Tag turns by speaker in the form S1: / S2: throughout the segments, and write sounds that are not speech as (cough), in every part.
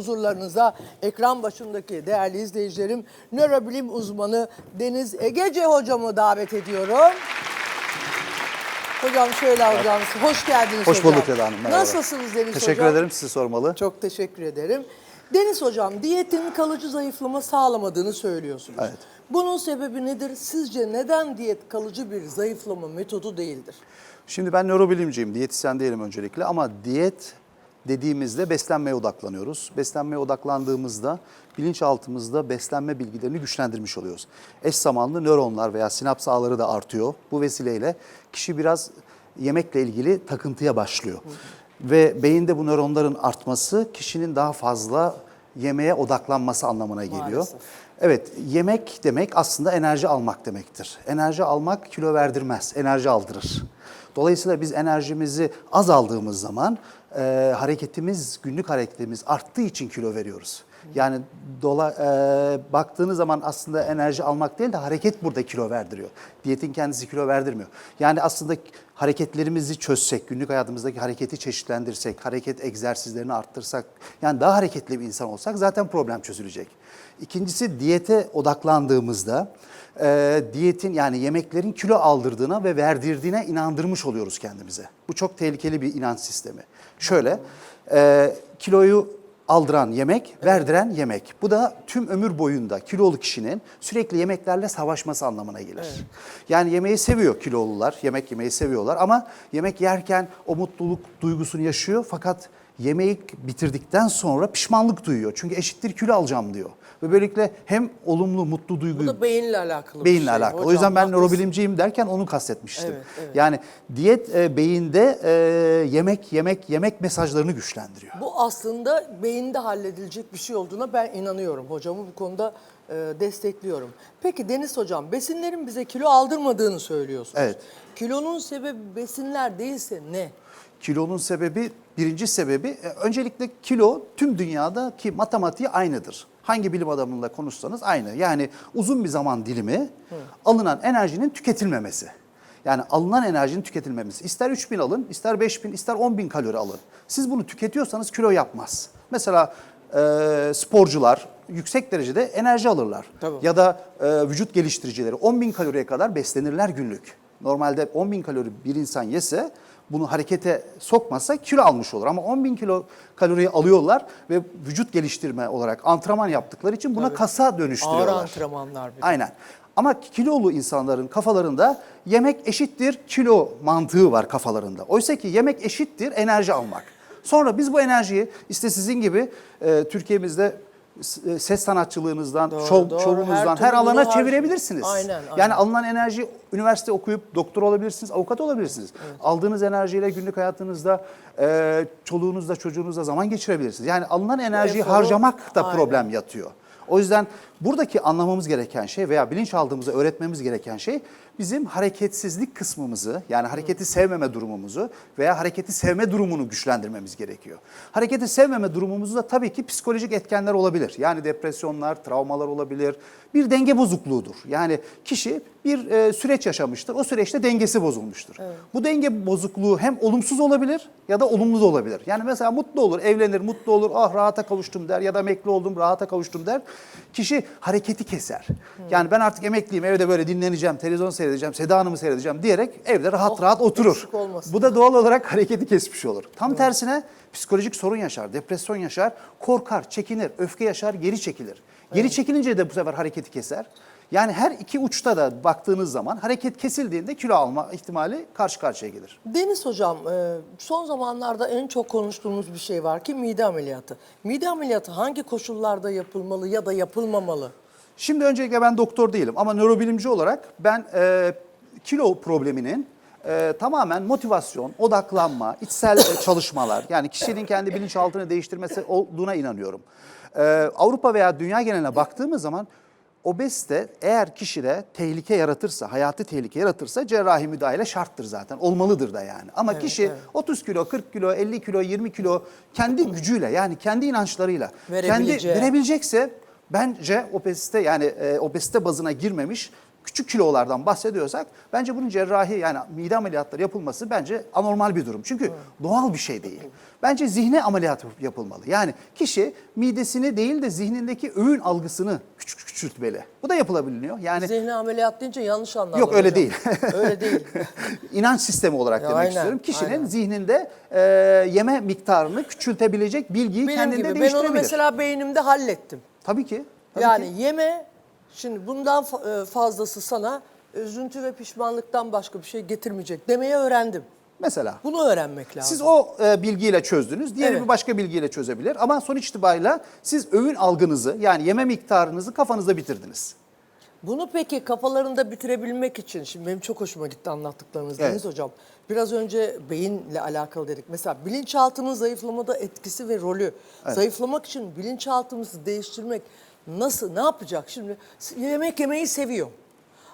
S1: Huzurlarınıza ekran başındaki değerli izleyicilerim nörobilim uzmanı Deniz Egece hocamı davet ediyorum. Hocam şöyle hocam hoş geldiniz
S2: Hoş
S1: hocam.
S2: bulduk Eda Hanım, merhaba.
S1: Nasılsınız Deniz
S2: Teşekkür
S1: hocam?
S2: ederim sizi sormalı.
S1: Çok teşekkür ederim. Deniz hocam diyetin kalıcı zayıflama sağlamadığını söylüyorsunuz.
S2: Evet.
S1: Bunun sebebi nedir? Sizce neden diyet kalıcı bir zayıflama metodu değildir?
S2: Şimdi ben nörobilimciyim, diyetisyen değilim öncelikle ama diyet dediğimizde beslenmeye odaklanıyoruz. Beslenmeye odaklandığımızda bilinçaltımızda beslenme bilgilerini güçlendirmiş oluyoruz. Eş zamanlı nöronlar veya sinaps ağları da artıyor. Bu vesileyle kişi biraz yemekle ilgili takıntıya başlıyor. Ve beyinde bu nöronların artması kişinin daha fazla yemeğe odaklanması anlamına geliyor.
S1: Maalesef.
S2: Evet, yemek demek aslında enerji almak demektir. Enerji almak kilo verdirmez, enerji aldırır. Dolayısıyla biz enerjimizi az aldığımız zaman e, hareketimiz, günlük hareketimiz arttığı için kilo veriyoruz. Yani dola, e, baktığınız zaman aslında enerji almak değil de hareket burada kilo verdiriyor. Diyetin kendisi kilo verdirmiyor. Yani aslında hareketlerimizi çözsek, günlük hayatımızdaki hareketi çeşitlendirsek, hareket egzersizlerini arttırsak, yani daha hareketli bir insan olsak zaten problem çözülecek. İkincisi diyete odaklandığımızda e, diyetin yani yemeklerin kilo aldırdığına ve verdirdiğine inandırmış oluyoruz kendimize. Bu çok tehlikeli bir inanç sistemi. Şöyle e, kiloyu aldıran yemek, verdiren yemek. Bu da tüm ömür boyunda kilolu kişinin sürekli yemeklerle savaşması anlamına gelir. Yani yemeği seviyor kilolular, yemek yemeyi seviyorlar ama yemek yerken o mutluluk duygusunu yaşıyor fakat yemeği bitirdikten sonra pişmanlık duyuyor. Çünkü eşittir kilo alacağım diyor. Ve böylelikle hem olumlu, mutlu
S1: Bu
S2: duyguyu
S1: da beyinle alakalı
S2: beyinle
S1: şey.
S2: alakalı. o
S1: Hocam,
S2: yüzden ben
S1: haklısın.
S2: nörobilimciyim derken onu kastetmiştim.
S1: Evet, evet.
S2: Yani diyet e, beyinde e, yemek yemek yemek mesajlarını güçlendiriyor.
S1: Bu aslında beyinde halledilecek bir şey olduğuna ben inanıyorum. Hocamı bu konuda e, destekliyorum. Peki Deniz Hocam, besinlerin bize kilo aldırmadığını söylüyorsunuz.
S2: Evet.
S1: Kilonun sebebi besinler değilse ne?
S2: Kilonun sebebi, birinci sebebi e, öncelikle kilo tüm dünyadaki matematiği aynıdır. Hangi bilim adamıyla konuşsanız aynı. Yani uzun bir zaman dilimi alınan enerjinin tüketilmemesi. Yani alınan enerjinin tüketilmemesi. İster 3000 alın, ister 5000, ister 10.000 kalori alın. Siz bunu tüketiyorsanız kilo yapmaz. Mesela e, sporcular yüksek derecede enerji alırlar.
S1: Tabii.
S2: Ya da e, vücut geliştiricileri 10.000 kaloriye kadar beslenirler günlük. Normalde 10.000 kalori bir insan yese bunu harekete sokmasa kilo almış olur. Ama 10.000 kilo kaloriyi alıyorlar ve vücut geliştirme olarak antrenman yaptıkları için buna kasa dönüştürüyorlar.
S1: Ağır antrenmanlar bir de.
S2: Aynen. Ama kilolu insanların kafalarında yemek eşittir kilo mantığı var kafalarında. Oysa ki yemek eşittir enerji almak. Sonra biz bu enerjiyi işte sizin gibi e, Türkiye'mizde ses sanatçılığınızdan,
S1: Doğru,
S2: şov,
S1: doğru.
S2: şovunuzdan
S1: Her
S2: her, alana
S1: har-
S2: çevirebilirsiniz.
S1: Aynen, aynen.
S2: Yani alınan enerji üniversite okuyup doktor olabilirsiniz, avukat olabilirsiniz. Aldığınız enerjiyle günlük hayatınızda e, çoluğunuzla çocuğunuzla zaman geçirebilirsiniz. Yani alınan enerjiyi harcamak da
S1: Aynen.
S2: problem yatıyor. O yüzden buradaki anlamamız gereken şey veya bilinçaltımıza öğretmemiz gereken şey bizim hareketsizlik kısmımızı yani hareketi sevmeme durumumuzu veya hareketi sevme durumunu güçlendirmemiz gerekiyor. Hareketi sevmeme durumumuzda da tabii ki psikolojik etkenler olabilir. Yani depresyonlar, travmalar olabilir. Bir denge bozukluğudur. Yani kişi bir e, süreç yaşamıştır. O süreçte dengesi bozulmuştur. Bu denge bozukluğu hem olumsuz olabilir ya da olumlu da olabilir. Yani mesela mutlu olur, evlenir, mutlu olur, ah rahata kavuştum der ya da emekli oldum, rahata kavuştum der. Kişi hareketi keser. Yani ben artık emekliyim, evde böyle dinleneceğim, televizyon seyredeceğim, Seda Hanım'ı seyredeceğim diyerek evde rahat
S1: Oh,
S2: rahat oturur.
S1: eksik olmasın.
S2: Bu da doğal olarak hareketi kesmiş olur. Tam tersine psikolojik sorun yaşar, depresyon yaşar, korkar, çekinir, öfke yaşar, geri çekilir. Geri çekilince de bu sefer hareketi keser. Yani her iki uçta da baktığınız zaman hareket kesildiğinde kilo alma ihtimali karşı karşıya gelir.
S1: Deniz Hocam, e, son zamanlarda en çok konuştuğumuz bir şey var ki mide ameliyatı. Mide ameliyatı hangi koşullarda yapılmalı ya da yapılmamalı?
S2: Şimdi öncelikle ben doktor değilim ama nörobilimci olarak ben e, kilo probleminin e, tamamen motivasyon, odaklanma, içsel e, çalışmalar yani kişinin kendi bilinçaltını değiştirmesi olduğuna inanıyorum. E, Avrupa veya dünya geneline baktığımız zaman obezite eğer kişide tehlike yaratırsa, hayati tehlike yaratırsa cerrahi müdahale şarttır zaten. Olmalıdır da yani. Ama kişi 30 kilo, 40 kilo, 50 kilo, 20 kilo kendi gücüyle yani kendi inançlarıyla kendi verebilecekse bence obezite yani e, obezite bazına girmemiş küçük kilolardan bahsediyorsak bence bunun cerrahi yani mide ameliyatları yapılması bence anormal bir durum. Çünkü doğal bir şey değil. Bence zihne ameliyat yapılmalı. Yani kişi midesini değil de zihnindeki öğün algısını küçük küçültmeli. Bu da yapılabiliyor. Yani
S1: Zihni ameliyat deyince yanlış anladım
S2: Yok öyle
S1: hocam.
S2: değil.
S1: öyle değil. (laughs)
S2: İnanç sistemi olarak
S1: Ya
S2: demek
S1: aynen,
S2: istiyorum. Kişinin
S1: aynen.
S2: zihninde e, yeme miktarını küçültebilecek bilgiyi
S1: Benim
S2: kendinde
S1: gibi ben
S2: değiştirebilir.
S1: onu mesela beynimde hallettim.
S2: Tabii ki. Tabii
S1: yani
S2: ki.
S1: yeme şimdi bundan e, fazlası sana üzüntü ve pişmanlıktan başka bir şey getirmeyecek demeyi öğrendim.
S2: Mesela.
S1: Bunu öğrenmek lazım.
S2: Siz o e, bilgiyle çözdünüz. Diğeri
S1: Evet.
S2: bir başka bilgiyle çözebilir. Ama sonuç itibariyle siz öğün algınızı yani yeme miktarınızı kafanızda bitirdiniz.
S1: Bunu peki kafalarında bitirebilmek için, şimdi benim çok hoşuma gitti anlattıklarınız
S2: Evet.
S1: Deniz Hocam. Biraz önce beyinle alakalı dedik. Mesela bilinçaltının zayıflamada etkisi ve rolü. Zayıflamak için bilinçaltımızı değiştirmek nasıl, ne yapacak? Şimdi yemek yemeyi seviyor.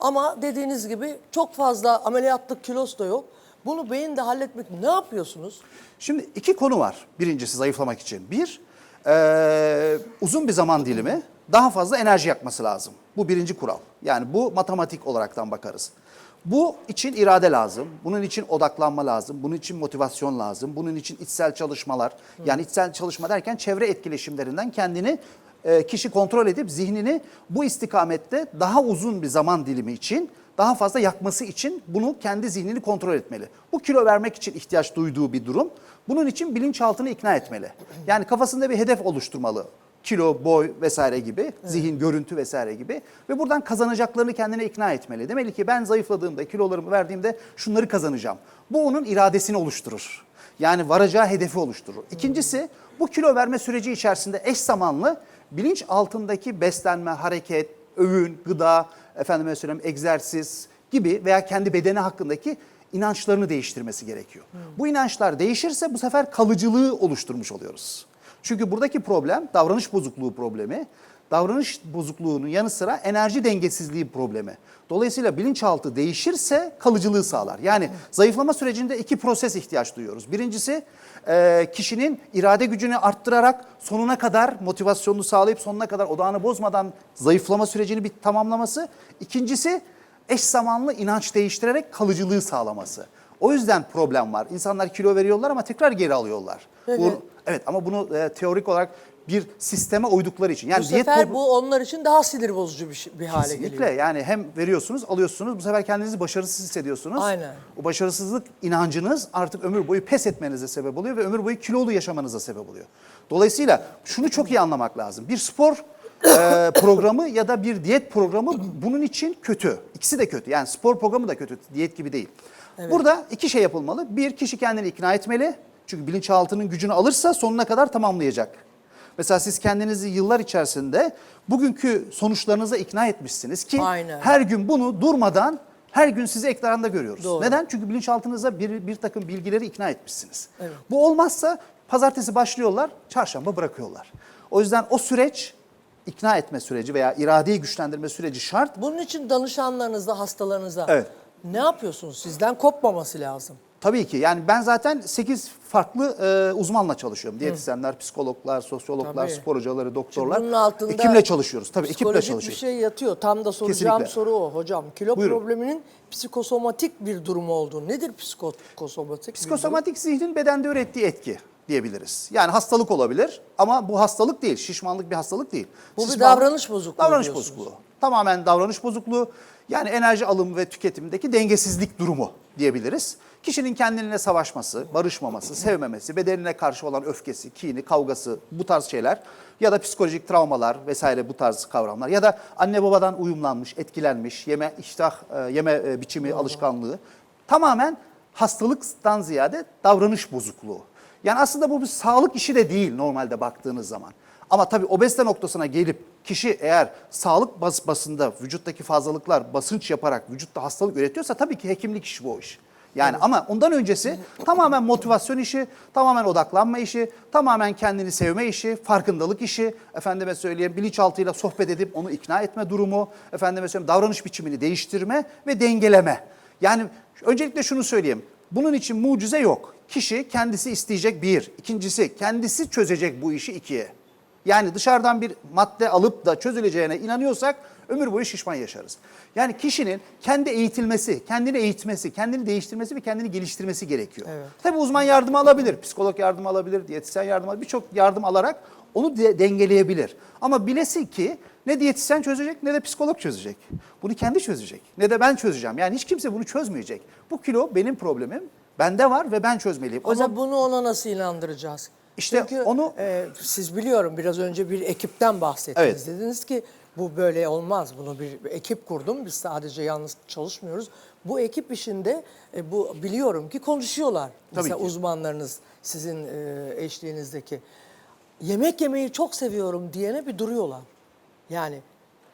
S1: Ama dediğiniz gibi çok fazla ameliyatlık kilos da yok. Bunu beyinde halletmek ne yapıyorsunuz?
S2: Şimdi iki konu var. Birincisi zayıflamak için. Bir, e, uzun bir zaman dilimi daha fazla enerji yakması lazım. Bu birinci kural. Yani bu matematik olaraktan bakarız. Bu için irade lazım. Bunun için odaklanma lazım. Bunun için motivasyon lazım. Bunun için içsel çalışmalar. Yani içsel çalışma derken çevre etkileşimlerinden kendini kişi kontrol edip zihnini bu istikamette daha uzun bir zaman dilimi için daha fazla yakması için bunu kendi zihnini kontrol etmeli. Bu kilo vermek için ihtiyaç duyduğu bir durum. Bunun için bilinçaltını ikna etmeli. Yani kafasında bir hedef oluşturmalı. Kilo, boy vesaire gibi, zihin, görüntü vesaire gibi. Ve buradan kazanacaklarını kendine ikna etmeli. Demeli ki ben zayıfladığımda, kilolarımı verdiğimde şunları kazanacağım. Bu onun iradesini oluşturur. Yani varacağı hedefi oluşturur. İkincisi bu kilo verme süreci içerisinde eş zamanlı bilinç altındaki beslenme, hareket, öğün, gıda, efendime söyleyeyim egzersiz gibi veya kendi bedeni hakkındaki inançlarını değiştirmesi gerekiyor. Bu inançlar değişirse bu sefer kalıcılığı oluşturmuş oluyoruz. Çünkü buradaki problem davranış bozukluğu problemi. Davranış bozukluğunun yanı sıra enerji dengesizliği problemi. Dolayısıyla bilinçaltı değişirse kalıcılığı sağlar. Yani zayıflama sürecinde iki proses ihtiyaç duyuyoruz. Birincisi e, kişinin irade gücünü arttırarak sonuna kadar motivasyonunu sağlayıp sonuna kadar odağını bozmadan zayıflama sürecini bir tamamlaması. İkincisi eş zamanlı inanç değiştirerek kalıcılığı sağlaması. O yüzden problem var. İnsanlar kilo veriyorlar ama tekrar geri alıyorlar. Bu, evet ama bunu e, teorik olarak bir sisteme uydukları için. Yani
S1: Bu
S2: diyet
S1: sefer bu onlar için daha sinir bozucu bir, şey- bir hale
S2: Kesinlikle
S1: geliyor.
S2: yani hem veriyorsunuz alıyorsunuz bu sefer kendinizi başarısız hissediyorsunuz.
S1: Aynen.
S2: O başarısızlık inancınız artık ömür boyu pes etmenize sebep oluyor ve ömür boyu kilolu yaşamanıza sebep oluyor. Dolayısıyla şunu çok iyi anlamak lazım. Bir spor e, (laughs) programı ya da bir diyet programı bunun için kötü. İkisi de kötü. Yani spor programı da kötü. Diyet gibi değil. Burada iki şey yapılmalı. Bir kişi kendini ikna etmeli. Çünkü bilinçaltının gücünü alırsa sonuna kadar tamamlayacak. Mesela siz kendinizi yıllar içerisinde bugünkü sonuçlarınıza ikna etmişsiniz ki
S1: Aynen.
S2: her gün bunu durmadan her gün sizi ekranda görüyoruz.
S1: Doğru.
S2: Neden? Çünkü bilinçaltınıza bir, bir takım bilgileri ikna etmişsiniz. Bu olmazsa pazartesi başlıyorlar, çarşamba bırakıyorlar. O yüzden o süreç ikna etme süreci veya iradeyi güçlendirme süreci şart.
S1: Bunun için danışanlarınızda, hastalarınıza
S2: Evet.
S1: ne yapıyorsunuz? Sizden kopmaması lazım.
S2: Tabii ki yani ben zaten 8 farklı e, uzmanla çalışıyorum. Diyetisyenler, psikologlar, sosyologlar,
S1: Tabii.
S2: spor hocaları, doktorlar.
S1: Bunun altında
S2: Ekimle çalışıyoruz. Tabii ekiple
S1: Psikolojik
S2: çalışıyoruz.
S1: bir şey yatıyor. Tam da soracağım
S2: Kesinlikle.
S1: soru o hocam. Kilo
S2: Buyurun.
S1: probleminin psikosomatik bir durum olduğu. Nedir psikosomatik?
S2: Psikosomatik zihnin bedende ürettiği etki diyebiliriz. Yani hastalık olabilir ama bu hastalık değil. Şişmanlık bir hastalık değil.
S1: Bu bir davranış bozukluğu
S2: Davranış
S1: diyorsunuz.
S2: bozukluğu. Tamamen davranış bozukluğu. Yani enerji alımı ve tüketimdeki dengesizlik durumu diyebiliriz. Kişinin kendine savaşması, barışmaması, sevmemesi, bedenine karşı olan öfkesi, kini, kavgası bu tarz şeyler ya da psikolojik travmalar vesaire bu tarz kavramlar ya da anne babadan uyumlanmış, etkilenmiş, yeme iştah, e, yeme e, biçimi, alışkanlığı tamamen hastalıktan ziyade davranış bozukluğu. Yani aslında bu bir sağlık işi de değil normalde baktığınız zaman. Ama tabii obezite noktasına gelip kişi eğer sağlık bas basında vücuttaki fazlalıklar basınç yaparak vücutta hastalık üretiyorsa tabii ki hekimlik işi bu iş. Yani ama ondan öncesi tamamen motivasyon işi, tamamen odaklanma işi, tamamen kendini sevme işi, farkındalık işi, efendime söyleyeyim bilinçaltıyla sohbet edip onu ikna etme durumu, efendime söyleyeyim davranış biçimini değiştirme ve dengeleme. Yani öncelikle şunu söyleyeyim. Bunun için mucize yok. Kişi kendisi isteyecek bir. İkincisi kendisi çözecek bu işi ikiye. Yani dışarıdan bir madde alıp da çözüleceğine inanıyorsak Ömür boyu şişman yaşarız. Yani kişinin kendi eğitilmesi, kendini eğitmesi, kendini değiştirmesi ve kendini geliştirmesi gerekiyor.
S1: Evet.
S2: Tabii uzman yardım alabilir, psikolog yardım alabilir, diyetisyen yardım alabilir, birçok yardım alarak onu de- dengeleyebilir. Ama bilesin ki ne diyetisyen çözecek ne de psikolog çözecek. Bunu kendi çözecek. Ne de ben çözeceğim. Yani hiç kimse bunu çözmeyecek. Bu kilo benim problemim. Bende var ve ben çözmeliyim.
S1: O
S2: Ama
S1: zaman bunu ona nasıl inandıracağız?
S2: İşte
S1: Çünkü
S2: onu-
S1: e, siz biliyorum biraz önce bir ekipten bahsettiniz.
S2: Evet.
S1: Dediniz ki bu böyle olmaz. Bunu bir, bir ekip kurdum. Biz sadece yalnız çalışmıyoruz. Bu ekip işinde e, bu biliyorum ki konuşuyorlar.
S2: Tabii
S1: Mesela
S2: ki.
S1: uzmanlarınız sizin e, eşliğinizdeki. Yemek yemeyi çok seviyorum diyene bir duruyorlar. Yani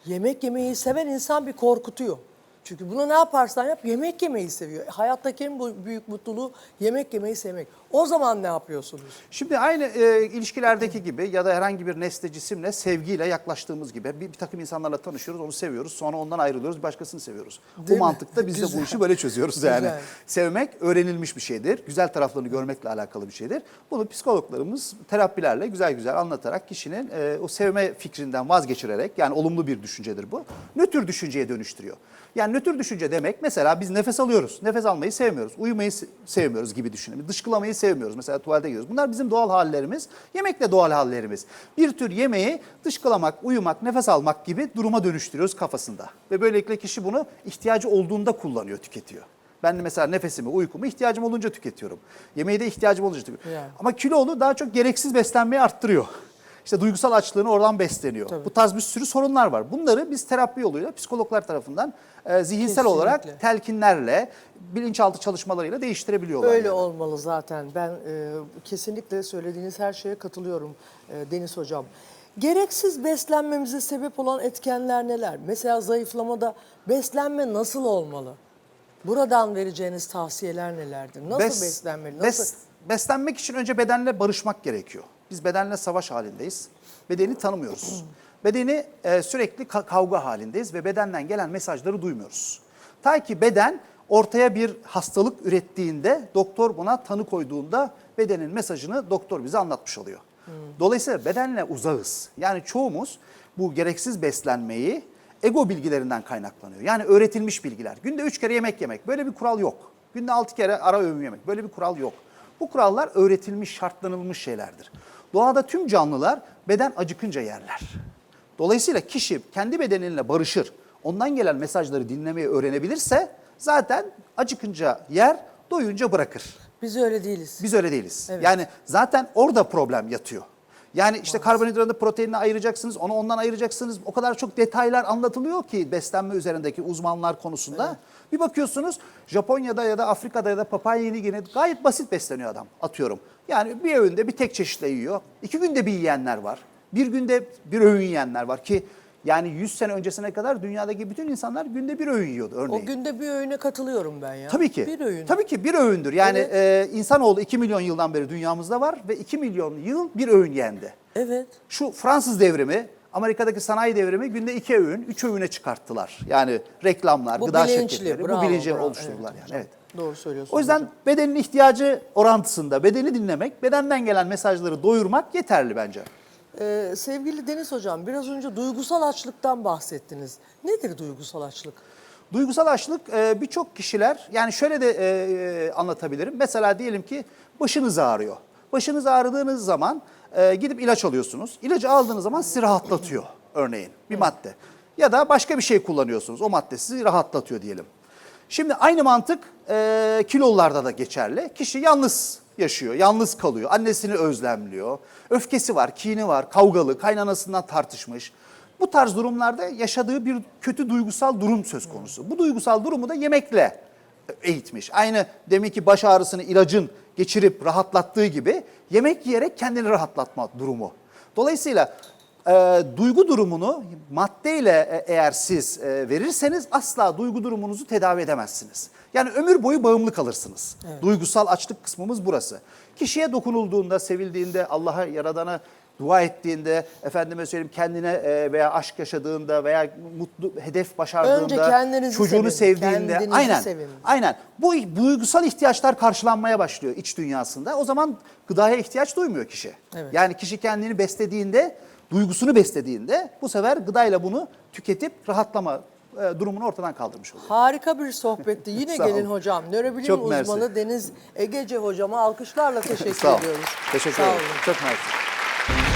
S1: yemek yemeyi seven insan bir korkutuyor. Çünkü bunu ne yaparsan yap yemek yemeyi seviyor. Hayattaki en bu- büyük mutluluğu yemek yemeyi sevmek. O zaman ne yapıyorsunuz?
S2: Şimdi aynı e, ilişkilerdeki gibi ya da herhangi bir nesne cisimle sevgiyle yaklaştığımız gibi bir, bir takım insanlarla tanışıyoruz, onu seviyoruz, sonra ondan ayrılıyoruz, başkasını seviyoruz. bu
S1: Değil mi?
S2: mantıkta biz de bu
S1: Güzel.
S2: işi böyle çözüyoruz yani.
S1: Güzel.
S2: Sevmek öğrenilmiş bir şeydir, güzel taraflarını görmekle alakalı bir şeydir. Bunu psikologlarımız terapilerle güzel güzel anlatarak kişinin e, o sevme fikrinden vazgeçirerek yani olumlu bir düşüncedir bu. Nötr düşünceye dönüştürüyor. Yani nötr düşünce demek mesela biz nefes alıyoruz. Nefes almayı sevmiyoruz. Uyumayı se- sevmiyoruz gibi düşünelim. Dışkılamayı sevmiyoruz. Mesela tuvalete gidiyoruz. Bunlar bizim doğal hallerimiz. Yemek de doğal hallerimiz. Bir tür yemeği dışkılamak, uyumak, nefes almak gibi duruma dönüştürüyoruz kafasında. Ve böylelikle kişi bunu ihtiyacı olduğunda kullanıyor, tüketiyor. Ben mesela nefesimi, uykumu ihtiyacım olunca tüketiyorum. Yemeği de ihtiyacım olunca tüketiyorum.
S1: Yani.
S2: Ama kilolu daha çok gereksiz beslenmeyi arttırıyor. İşte duygusal açlığını oradan besleniyor. Bu tarz bir sürü sorunlar var. Bunları biz terapi yoluyla psikologlar tarafından e, zihinsel
S1: Kesinlikle.
S2: olarak telkinlerle, bilinçaltı çalışmalarıyla değiştirebiliyorlar.
S1: Öyle
S2: yani.
S1: olmalı zaten. Ben e, kesinlikle söylediğiniz her şeye katılıyorum e, Deniz Hocam. Gereksiz beslenmemize sebep olan etkenler neler? Mesela zayıflamada beslenme nasıl olmalı? Buradan vereceğiniz tavsiyeler nelerdir? Nasıl
S2: Bes-
S1: beslenmeli?
S2: bes-
S1: Nasıl?
S2: beslenmek için önce bedenle barışmak gerekiyor. Biz bedenle savaş halindeyiz. Bedeni tanımıyoruz. Bedeni e, sürekli ka- kavga halindeyiz ve bedenden gelen mesajları duymuyoruz. Ta ki beden ortaya bir hastalık ürettiğinde, doktor buna tanı koyduğunda bedenin mesajını doktor bize anlatmış oluyor. Dolayısıyla bedenle uzağız. Yani çoğumuz bu gereksiz beslenmeyi ego bilgilerinden kaynaklanıyor. Yani öğretilmiş bilgiler. Günde üç kere yemek yemek. Böyle bir kural yok. Günde altı kere ara öğün yemek. Böyle bir kural yok. Bu kurallar öğretilmiş, şartlanılmış şeylerdir. Doğada tüm canlılar beden acıkınca yerler. Dolayısıyla kişi kendi bedeninle barışır, ondan gelen mesajları dinlemeyi öğrenebilirse zaten acıkınca yer, doyunca bırakır.
S1: Biz öyle değiliz.
S2: Biz öyle değiliz.
S1: Evet.
S2: Yani zaten orada problem yatıyor. Yani işte karbonhidratı proteinini ayıracaksınız, onu ondan ayıracaksınız. O kadar çok detaylar anlatılıyor ki beslenme üzerindeki uzmanlar konusunda. Bir bakıyorsunuz Japonya'da ya da Afrika'da ya da Papua Yeni Gine'de gayet basit besleniyor adam atıyorum. Yani bir öğünde bir tek çeşitle yiyor. İki günde bir yiyenler var. Bir günde bir öğün yiyenler var ki yani 100 sene öncesine kadar dünyadaki bütün insanlar günde bir öğün yiyordu örneğin.
S1: O günde bir öğüne katılıyorum ben ya.
S2: Tabii ki.
S1: Bir öğün.
S2: Tabii ki bir öğündür. Yani
S1: Evet.
S2: e, insanoğlu 2 milyon yıldan beri dünyamızda var ve 2 milyon yıl bir öğün yendi.
S1: Evet.
S2: Şu Fransız devrimi, Amerika'daki sanayi devrimi günde iki öğün, üç öğüne çıkarttılar. Yani reklamlar,
S1: Bu
S2: gıda
S1: bilinçli,
S2: şirketleri
S1: bravo,
S2: bu bilinci
S1: bravo.
S2: oluşturdular
S1: Evet
S2: yani. Evet.
S1: Doğru söylüyorsunuz.
S2: O yüzden
S1: hocam.
S2: bedenin ihtiyacı orantısında bedeni dinlemek, bedenden gelen mesajları doyurmak yeterli bence.
S1: Ee, sevgili Deniz Hocam biraz önce duygusal açlıktan bahsettiniz. Nedir duygusal açlık?
S2: Duygusal açlık e, birçok kişiler yani şöyle de e, anlatabilirim. Mesela diyelim ki başınız ağrıyor. Başınız ağrıdığınız zaman e, gidip ilaç alıyorsunuz. İlacı aldığınız zaman sizi rahatlatıyor örneğin bir madde. Ya da başka bir şey kullanıyorsunuz. O madde sizi rahatlatıyor diyelim. Şimdi aynı mantık e, kilolularda da geçerli. Kişi yalnız yaşıyor, yalnız kalıyor. Annesini özlemliyor. Öfkesi var, kini var, kavgalı, kaynanasından tartışmış. Bu tarz durumlarda yaşadığı bir kötü duygusal durum söz konusu. Bu duygusal durumu da yemekle eğitmiş. Aynı demek ki baş ağrısını ilacın geçirip rahatlattığı gibi yemek yiyerek kendini rahatlatma durumu. Dolayısıyla e, duygu durumunu maddeyle e, eğer siz e, verirseniz asla duygu durumunuzu tedavi edemezsiniz. Yani ömür boyu bağımlı kalırsınız. Duygusal açlık kısmımız burası. Kişiye dokunulduğunda, sevildiğinde, Allah'a, Yaradan'a dua ettiğinde, efendime söyleyeyim kendine e, veya aşk yaşadığında veya mutlu hedef başardığında,
S1: Önce kendinizi
S2: çocuğunu
S1: sevin,
S2: sevdiğinde,
S1: kendinizi
S2: aynen,
S1: sevin.
S2: aynen. Bu duygusal ihtiyaçlar karşılanmaya başlıyor iç dünyasında. O zaman gıdaya ihtiyaç duymuyor kişi.
S1: Evet.
S2: Yani kişi kendini beslediğinde duygusunu beslediğinde bu sefer gıdayla bunu tüketip rahatlama e, durumunu ortadan kaldırmış oluyor.
S1: Harika bir sohbetti. (laughs) Yine gelin hocam. Nörobilim
S2: Çok mersi.
S1: uzmanı Deniz Egece hocama alkışlarla (laughs) teşekkür
S2: Sağ ol.
S1: ediyoruz.
S2: Teşekkür
S1: Sağ
S2: ederim.
S1: olun.
S2: Çok mersi.